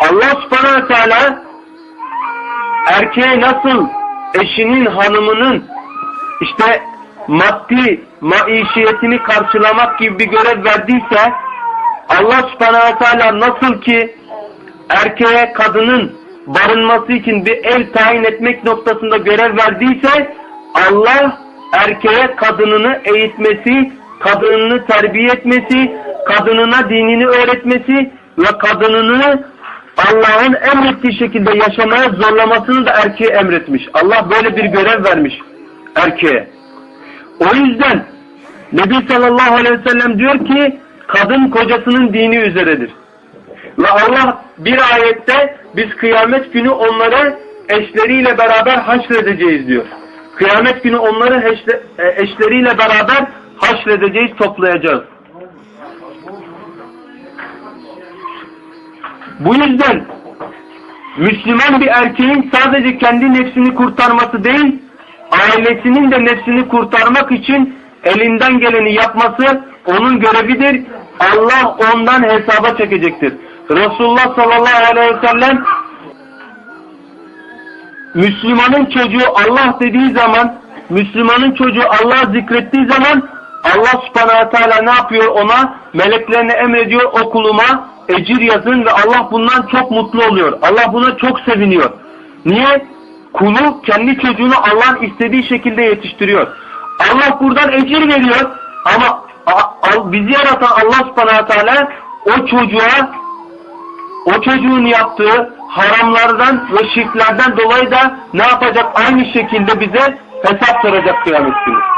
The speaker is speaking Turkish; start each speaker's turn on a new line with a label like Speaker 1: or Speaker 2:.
Speaker 1: Allah subhanahu teala erkeğe nasıl eşinin hanımının işte maddi maişiyetini karşılamak gibi bir görev verdiyse Allah subhanahu teala nasıl ki erkeğe kadının barınması için bir ev tayin etmek noktasında görev verdiyse Allah erkeğe kadınını eğitmesi, kadınını terbiye etmesi, kadınına dinini öğretmesi ve kadınını Allah'ın emrettiği şekilde yaşamaya zorlamasını da erkeğe emretmiş. Allah böyle bir görev vermiş erkeğe. O yüzden Nebi sallallahu aleyhi ve sellem diyor ki kadın kocasının dini üzeredir. Ve Allah bir ayette biz kıyamet günü onları eşleriyle beraber haşredeceğiz diyor. Kıyamet günü onları e, eşleriyle beraber haşredeceğiz, toplayacağız. Bu yüzden Müslüman bir erkeğin sadece kendi nefsini kurtarması değil, ailesinin de nefsini kurtarmak için elinden geleni yapması onun görevidir. Allah ondan hesaba çekecektir. Resulullah sallallahu aleyhi ve sellem Müslümanın çocuğu Allah dediği zaman, Müslümanın çocuğu Allah zikrettiği zaman Allah subhanahu teala ne yapıyor ona? Meleklerine emrediyor o kuluma ecir yazın ve Allah bundan çok mutlu oluyor. Allah buna çok seviniyor. Niye? Kulu kendi çocuğunu Allah'ın istediği şekilde yetiştiriyor. Allah buradan ecir veriyor ama bizi yaratan Allah subhanahu teala o çocuğa o çocuğun yaptığı haramlardan ve şirklerden dolayı da ne yapacak? Aynı şekilde bize hesap soracak kıyamet günü.